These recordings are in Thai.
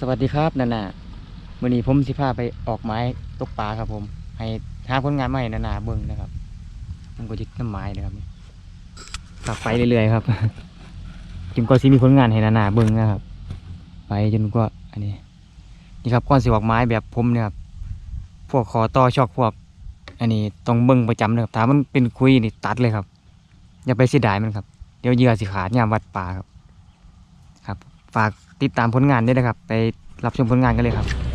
สวัสดีครับนานาวันนี้ผมสิพาไปออกไม้ตกปลาครับผม ให้หาผลงานใหม่นานาเบิ่งนะครับผมก็ยึดน้ำไม้นะครับขับไปเรื่อยๆครับจนกว่าสิมีผลงานให้นานาเบิ่งนะครับ ไปจนกว่าอันนี้ นี่ครับก้อนสิออกไม้แบบผมเนี่ยครับพวกคอต่อชอกพวก อันนี้ต้องเบิ่งประจำนะครับถ้ามันเป็นคุยนี่ตัดเลยครับ อย่าไปเสียดายมันครับ เดี๋ยวเหยื่อสิขาดยามวัดป่าครับ ครับ ฝาก ติดตามผลงานด้วยนะครับ ไปรับชมผลงานกันเลยครับ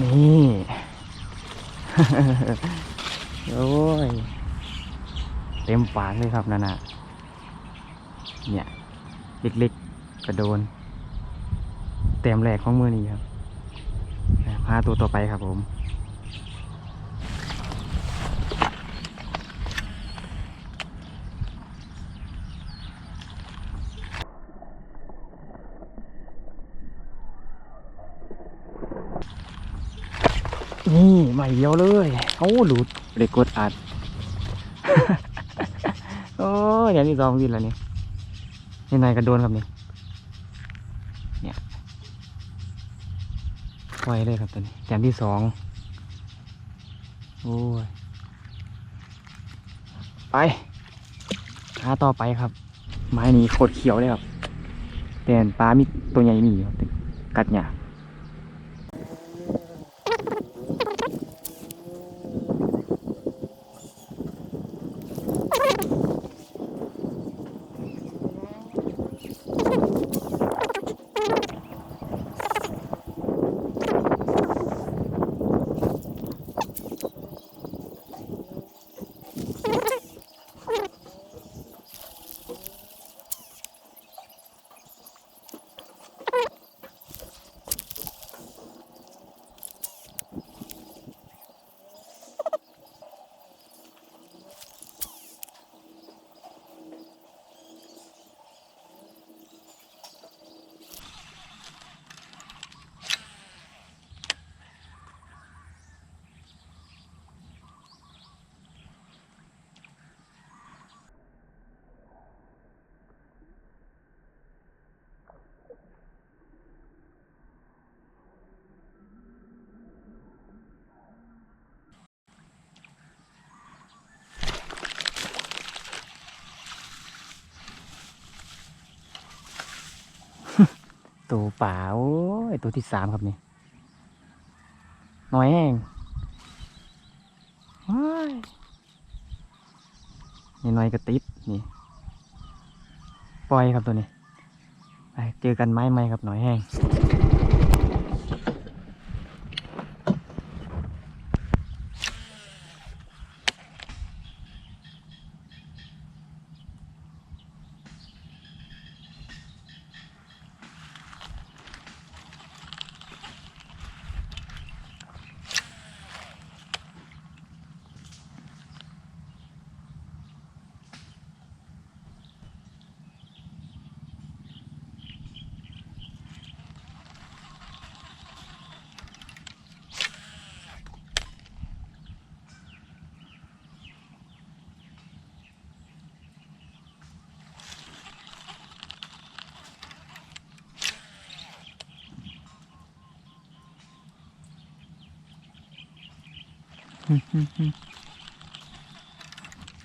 นี่โอ้ย เต็มปากเลยครับนั่นน่ะเนี่ยเล็กๆกระโดน เต็มแรกของมือนี้ครับพาตัวต่อไปครับผม นี่ให ม่เดียวเลยโอ้หลุดเด็กกดอัด โอ้ยอย่างที่สองวินแล้วนี่ยังไงก็โดนครับนี่เนี่ยปล่อยเลยครับตัวนี้แต้มที่สองโอ้ยไปหาต่อไปครับ ไม้นี้โคตรเขียวเลยครับแต่ปลามีตัวใหญ่มีอยู่ครับแต่กัดหยาบ ตัวป่าโอ้ยตัวที่สามครับนี่น้อยแห้งนี่น้อยกระติดนี่ปล่อยครับตัวนี้ไปเจอกันไม้ไหมครับน้อยแห้ง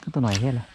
ก็ตัวหน่อยแค่ละอื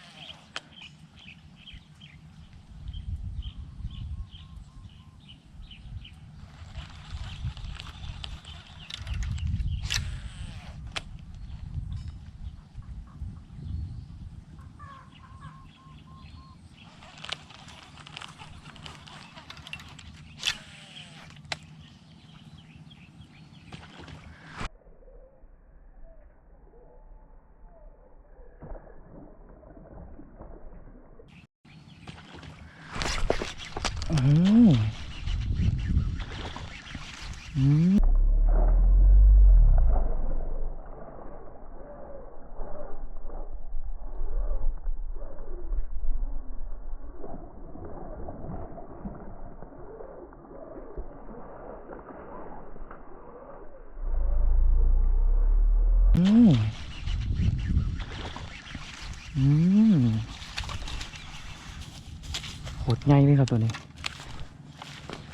ใหญ่เลยครับตัวนี้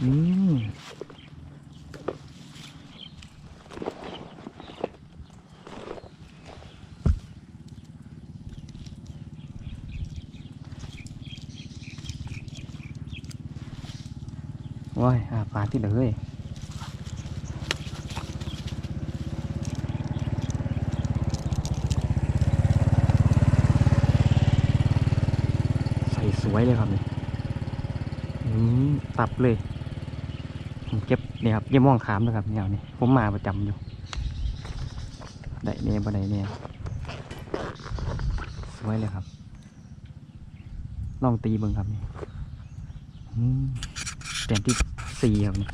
อืมว้ายอาปลาที่เลยใส่สวยเลยครับนี่ตับเลย เก็บเนี่ยครับเยี่ยม่วงขามนะครับเนี่ยนี่ผมมาประจำอยู่ได้เนี่ยบ่ได้เนี่ยสวยเลยครับลองตีเบิ่งครับนี่อืมแต้มที่สี่ครับนี่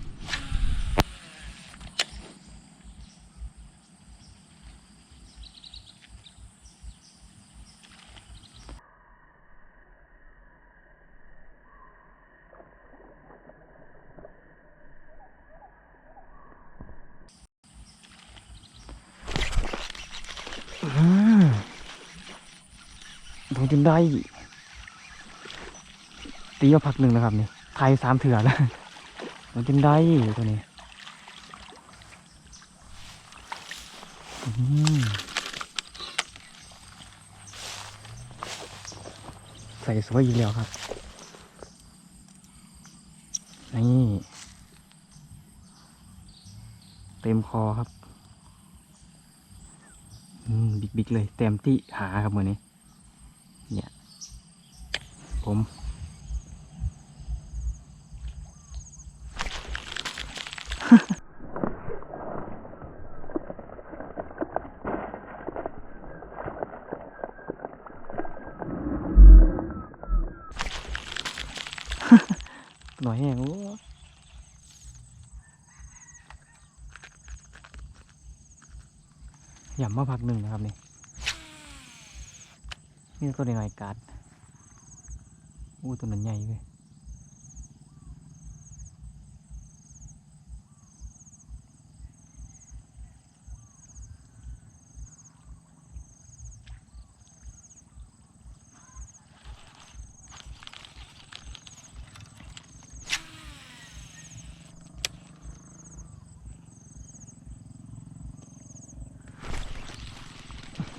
อืม โดนจนได้ตีมาพักหนึ่งนะครับนี่ไทยสามเถื่อแล้วมันจนได้ตัวนี้ใส่สวยอีกแล้วครับ นี่เต็มคอครับ บิ๊กๆเลย เต็มที่หาครับมือนี้ เนี่ย ผม หน่อยแห้งโอ้หย่ำมาพักหนึ่งนะครับนี่ นี่ตัวในรายกัดอู้ตัวนั้นใหญ่เลย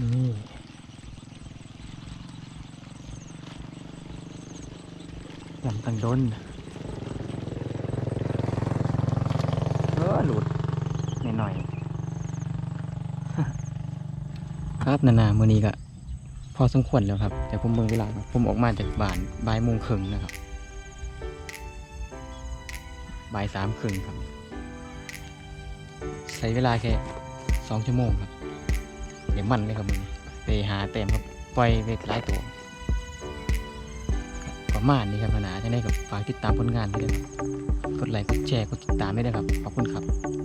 นี่ หย่ำตังโดนเออหลุดนิดหน่อยครับนานามือนี้ก็พอสมควรแล้วครับ แต่ผมเบิ่งเวลาผมออกมาจากบ้านบ่ายโมงครึ่งนะครับบ่ายสามครึ่งครับ ใช้เวลาแค่สองชั่วโมงครับเดี๋ยวมันเลยครับมึงไปหาเต็มครับปล่อยไปหลายตัว ประมาณนี้ครับพนาจะได้กับฝากติดตามผลงานด้วยกดไลค์กดแชร์กดติดตามด้วยนะครับขอบคุณครับ